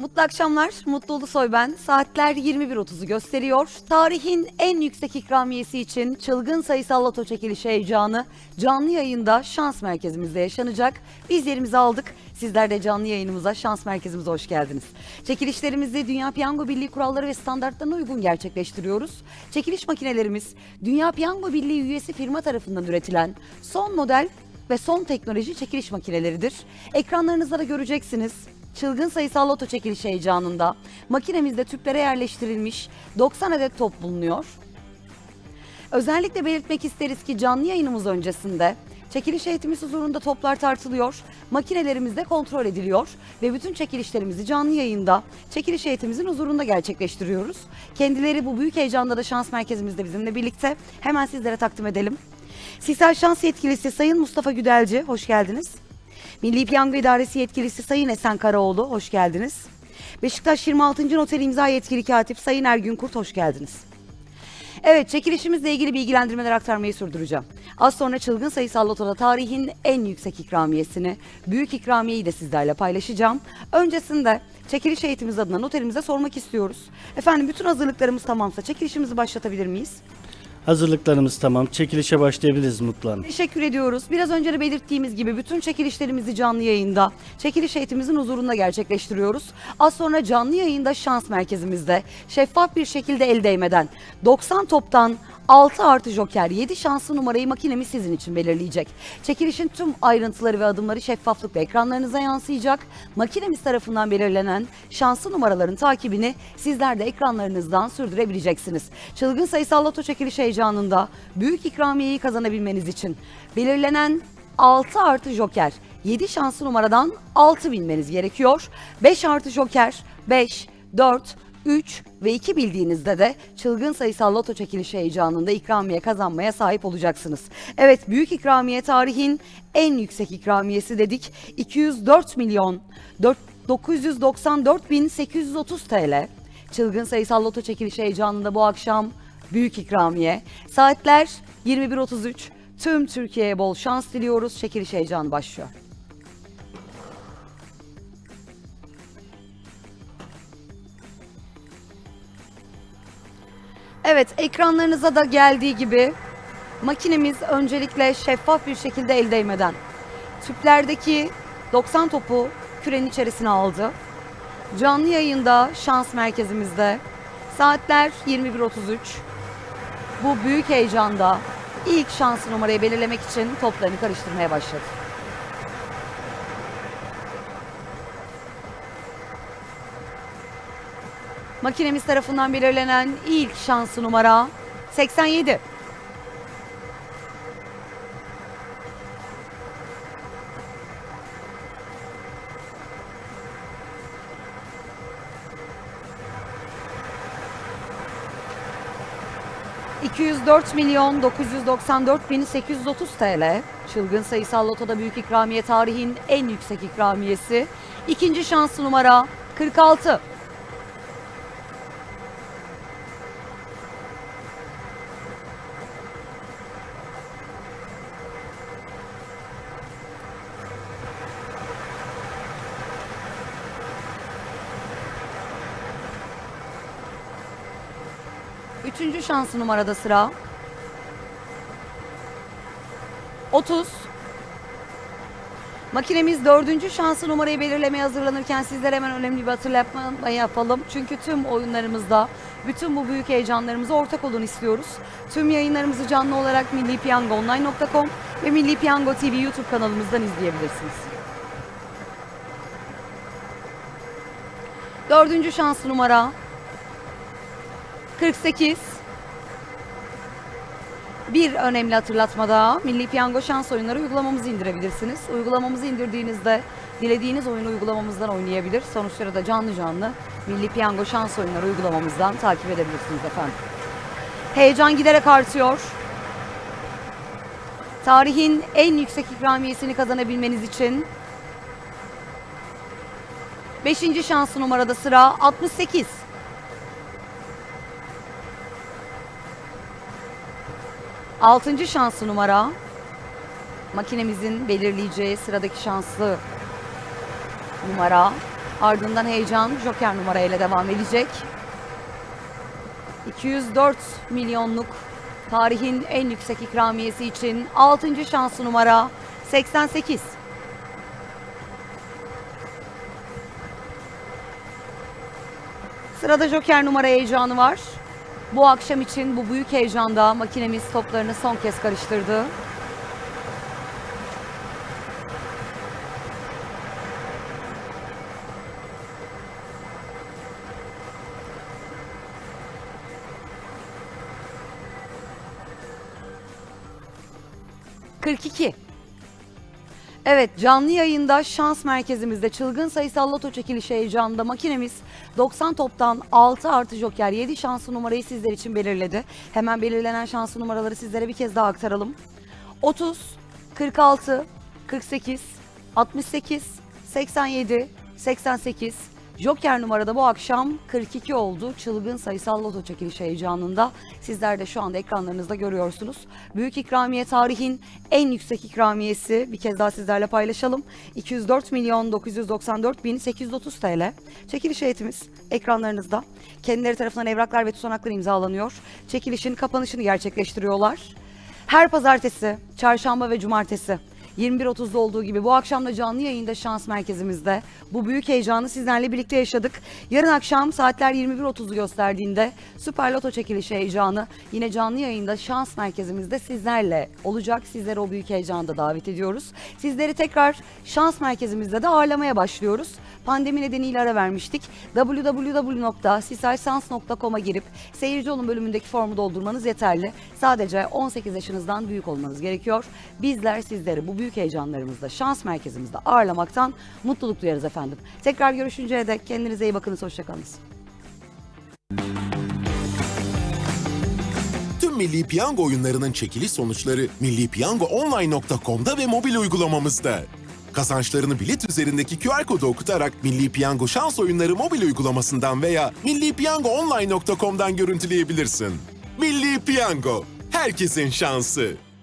Mutlu akşamlar. Mutlu Ulusoy ben. Saatler 21.30'u gösteriyor. Tarihin en yüksek ikramiyesi için çılgın sayısal loto çekilişi heyecanı canlı yayında şans merkezimizde yaşanacak. Biz yerimizi aldık. Sizler de canlı yayınımıza, şans merkezimize hoş geldiniz. Çekilişlerimizi Dünya Piyango Birliği kuralları ve standartlarına uygun gerçekleştiriyoruz. Çekiliş makinelerimiz Dünya Piyango Birliği üyesi firma tarafından üretilen son model ve son teknoloji çekiliş makineleridir. Ekranlarınızda da göreceksiniz. Çılgın sayısal loto çekiliş heyecanında makinemizde tüplere yerleştirilmiş 90 adet top bulunuyor. Özellikle belirtmek isteriz ki canlı yayınımız öncesinde çekiliş heyetimiz huzurunda toplar tartılıyor, makinelerimiz de kontrol ediliyor ve bütün çekilişlerimizi canlı yayında çekiliş heyetimizin huzurunda gerçekleştiriyoruz. Kendileri bu büyük heyecanda da şans merkezimizde bizimle birlikte. Hemen sizlere takdim edelim. Sisal Şans Yetkilisi Sayın Mustafa Güdelci, hoş geldiniz. Milli Piyango İdaresi Yetkilisi Sayın Esen Karaoğlu, hoş geldiniz. Beşiktaş 26. Noter İmza Yetkili Katip Sayın Ergün Kurt, hoş geldiniz. Evet, çekilişimizle ilgili bilgilendirmeler aktarmayı sürdüreceğim. Az sonra çılgın sayısal lotoda tarihin en yüksek ikramiyesini, büyük ikramiyeyi de sizlerle paylaşacağım. Öncesinde çekiliş heyetimiz adına noterimize sormak istiyoruz. Efendim bütün hazırlıklarımız tamamsa çekilişimizi başlatabilir miyiz? Hazırlıklarımız tamam. Çekilişe başlayabiliriz Mutlu Hanım. Teşekkür ediyoruz. Biraz önce de belirttiğimiz gibi bütün çekilişlerimizi canlı yayında, çekiliş heyetimizin huzurunda gerçekleştiriyoruz. Az sonra canlı yayında şans merkezimizde şeffaf bir şekilde el değmeden 90 toptan 6 artı joker 7 şanslı numarayı makinemiz sizin için belirleyecek. Çekilişin tüm ayrıntıları ve adımları şeffaflıkla ekranlarınıza yansıyacak. Makinemiz tarafından belirlenen şanslı numaraların takibini sizler de ekranlarınızdan sürdürebileceksiniz. Çılgın sayısal loto çekiliş heyecanında büyük ikramiyeyi kazanabilmeniz için belirlenen 6 artı joker 7 şanslı numaradan 6 bilmeniz gerekiyor. 5 artı joker 5, 4, 3 ve 2 bildiğinizde de çılgın sayısal loto çekilişi heyecanında ikramiye kazanmaya sahip olacaksınız. Evet büyük ikramiye tarihin en yüksek ikramiyesi dedik. 204 milyon 4 994 bin 830 TL. Çılgın sayısal loto çekilişi heyecanında bu akşam büyük ikramiye. Saatler 21.33. Tüm Türkiye'ye bol şans diliyoruz. Çekiliş heyecanı başlıyor. Evet, ekranlarınıza da geldiği gibi makinemiz öncelikle şeffaf bir şekilde el değmeden tüplerdeki 90 topu kürenin içerisine aldı. Canlı yayında şans merkezimizde saatler 21.33. Bu büyük heyecanda ilk şans numarayı belirlemek için toplarını karıştırmaya başladı. Makinemiz tarafından belirlenen ilk şansı numara 87. ...204 milyon 994 bin 830 TL. Çılgın sayısal lotoda büyük ikramiye tarihin en yüksek ikramiyesi. İkinci şansı numara 46. Üçüncü şansı numarada sıra. 30. Makinemiz dördüncü şansı numarayı belirlemeye hazırlanırken sizlere hemen önemli bir hatırlatma yapalım. Çünkü tüm oyunlarımızda bütün bu büyük heyecanlarımıza ortak olun istiyoruz. Tüm yayınlarımızı canlı olarak millipiyangoonline.com ve Milli Piyango TV YouTube kanalımızdan izleyebilirsiniz. Dördüncü şans numara 48 bir önemli hatırlatma daha. Milli Piyango şans oyunları uygulamamızı indirebilirsiniz. Uygulamamızı indirdiğinizde dilediğiniz oyunu uygulamamızdan oynayabilir. Sonuçları da canlı canlı Milli Piyango şans oyunları uygulamamızdan takip edebilirsiniz efendim. Heyecan giderek artıyor. Tarihin en yüksek ikramiyesini kazanabilmeniz için 5. şansı numarada sıra 68. Altıncı şanslı numara makinemizin belirleyeceği sıradaki şanslı numara. Ardından heyecan Joker numara ile devam edecek. 204 milyonluk tarihin en yüksek ikramiyesi için 6. şanslı numara 88. Sırada Joker numara heyecanı var. Bu akşam için bu büyük heyecanda makinemiz toplarını son kez karıştırdı. ...42. Evet canlı yayında şans merkezimizde çılgın sayısal loto çekilişi heyecanında makinemiz 90 toptan 6 artı joker 7 şanslı numarayı sizler için belirledi. Hemen belirlenen şanslı numaraları sizlere bir kez daha aktaralım. 30, 46, 48, 68, 87, 88, Joker numarada bu akşam 42 oldu. Çılgın sayısal loto çekilişi heyecanında. Sizler de şu anda ekranlarınızda görüyorsunuz. Büyük ikramiye tarihin en yüksek ikramiyesi bir kez daha sizlerle paylaşalım. 204 milyon 994 bin 830 TL. Çekiliş heyetimiz ekranlarınızda. Kendileri tarafından evraklar ve tutanaklar imzalanıyor. Çekilişin kapanışını gerçekleştiriyorlar. Her pazartesi, çarşamba ve cumartesi 21.30'da olduğu gibi bu akşam da canlı yayında şans merkezimizde bu büyük heyecanı sizlerle birlikte yaşadık. Yarın akşam saatler 21.30'u gösterdiğinde Süper Loto çekilişi heyecanı yine canlı yayında şans merkezimizde sizlerle olacak. Sizleri o büyük heyecanda davet ediyoruz. Sizleri tekrar şans merkezimizde de ağırlamaya başlıyoruz. Pandemi nedeniyle ara vermiştik. www.sisaysans.com'a girip seyirci olun bölümündeki formu doldurmanız yeterli. Sadece 18 yaşınızdan büyük olmanız gerekiyor. Bizler sizleri bu büyük heyecanlarımızda şans merkezimizde ağırlamaktan mutluluk duyarız efendim. Tekrar görüşünceye dek kendinize iyi bakınız. Hoşçakalınız. Tüm Milli Piyango oyunlarının çekiliş sonuçları millipiyangoonline.com'da ve mobil uygulamamızda. Kazançlarını bilet üzerindeki QR kodu okutarak Milli Piyango şans oyunları mobil uygulamasından veya millipiyangoonline.com'dan görüntüleyebilirsin. Milli Piyango, herkesin şansı.